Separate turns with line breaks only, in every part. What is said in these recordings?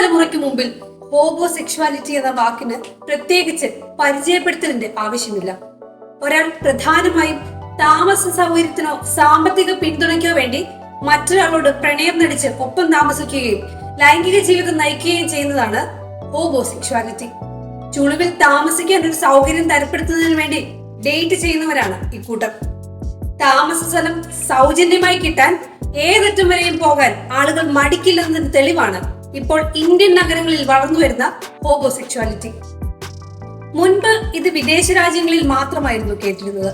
യുവതലമുറയ്ക്ക് മുമ്പിൽ ഹോബോ സെക്ഷുവാലിറ്റി എന്ന വാക്കിന് പ്രത്യേകിച്ച് പരിചയപ്പെടുത്തലിന്റെ ആവശ്യമില്ല. ഒരാൾ പ്രധാനമായും താമസ സൗകര്യത്തിനോ സാമ്പത്തിക പിന്തുണയ്ക്കോ വേണ്ടി മറ്റൊരാളോട് പ്രണയം നടിച്ച് ഒപ്പം താമസിക്കുകയും ലൈംഗിക ജീവിതം നയിക്കുകയും ചെയ്യുന്നതാണ് ഹോബോ സെക്ഷുവാലിറ്റി ചുളിവിൽ താമസിക്കാൻ ഒരു സൗകര്യം തരപ്പെടുത്തുന്നതിന് വേണ്ടി ഡേറ്റ് ചെയ്യുന്നവരാണ് ഇക്കൂട്ടം താമസ സ്ഥലം സൗജന്യമായി കിട്ടാൻ ഏതറ്റം വരെയും പോകാൻ ആളുകൾ മടിക്കില്ലെന്നതിന് തെളിവാണ് ഇപ്പോൾ ഇന്ത്യൻ നഗരങ്ങളിൽ വളർന്നു വരുന്ന ഹോമോസെക്ഷുവാലിറ്റി. മുൻപ് ഇത് വിദേശ രാജ്യങ്ങളിൽ മാത്രമായിരുന്നു കേട്ടിരുന്നത്.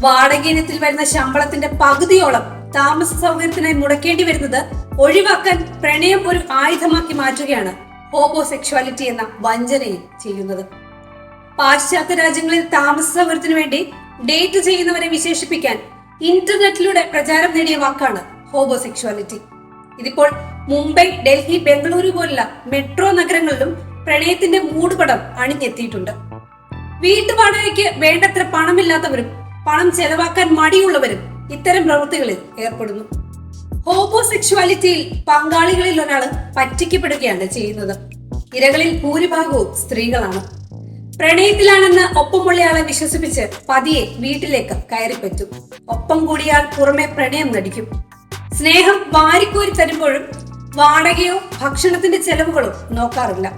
വാടക ഇനത്തിൽ വരുന്ന ശമ്പളത്തിന്റെ പകുതിയോളം താമസ സൗകര്യത്തിനായി മുടക്കേണ്ടി വരുന്നത് ഒഴിവാക്കാൻ പ്രണയം ഒരു ആയുധമാക്കി മാറ്റുകയാണ് ഹോമോസെക്ഷുവാലിറ്റി എന്ന വഞ്ചനയിൽ ചെയ്യുന്നത്. പാശ്ചാത്യ രാജ്യങ്ങളിൽ താമസ സൗകര്യത്തിനു വേണ്ടി ഡേറ്റ് ചെയ്യുന്നവരെ വിശേഷിപ്പിക്കാൻ ഇന്റർനെറ്റിലൂടെ പ്രചാരം നേടിയ വാക്കാണ് ഹോമോസെക്ഷുവാലിറ്റി. ഇതിപ്പോൾ മുംബൈ ഡൽഹി ബംഗളൂരു പോലുള്ള മെട്രോ നഗരങ്ങളിലും പ്രണയത്തിന്റെ മൂടുപടം അണിഞ്ഞെത്തിയിട്ടുണ്ട്. വീട്ടുവാടകയ്ക്ക് വേണ്ടത്ര പണമില്ലാത്തവരും പണം ചെലവാക്കാൻ മടിയുള്ളവരും ഇത്തരം പ്രവൃത്തികളിൽ ഏർപ്പെടുന്നു. ഹോമോസെക്ഷുവാലിറ്റിയിൽ പങ്കാളികളിൽ ഒരാൾ പറ്റിക്കപ്പെടുകയാണ് ചെയ്യുന്നത്. ഇരകളിൽ ഭൂരിഭാഗവും സ്ത്രീകളാണ്. പ്രണയത്തിലാണെന്ന് ഒപ്പമുള്ളയാളെ വിശ്വസിപ്പിച്ച് പതിയെ വീട്ടിലേക്ക് കയറിപ്പറ്റും. ഒപ്പം കൂടിയാൽ പുറമെ പ്രണയം നടിക്കും. സ്നേഹം വാരിക്കോരി തരുമ്പോഴും വാടകയോ ഭക്ഷണത്തിന്റെ ചെലവുകളോ നോക്കാറില്ല.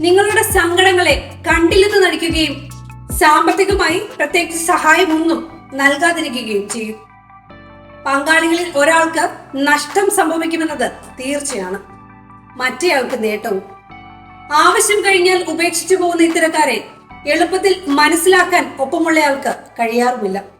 നിങ്ങളുടെ സങ്കടങ്ങളെ കണ്ടില്ലെന്ന് നടിക്കുകയും സാമ്പത്തികമായി പ്രത്യേകിച്ച് സഹായമൊന്നും നൽകാതിരിക്കുകയും ചെയ്യും. പങ്കാളികളിൽ ഒരാൾക്ക് നഷ്ടം സംഭവിക്കുമെന്നത് തീർച്ചയാണ്. മറ്റേയാൾക്ക് നേട്ടവും. ആവശ്യം കഴിഞ്ഞാൽ ഉപേക്ഷിച്ചു പോകുന്ന ഇത്തരക്കാരെ എളുപ്പത്തിൽ മനസ്സിലാക്കാൻ ഒപ്പമുള്ളയാൾക്ക് കഴിയാറുമില്ല.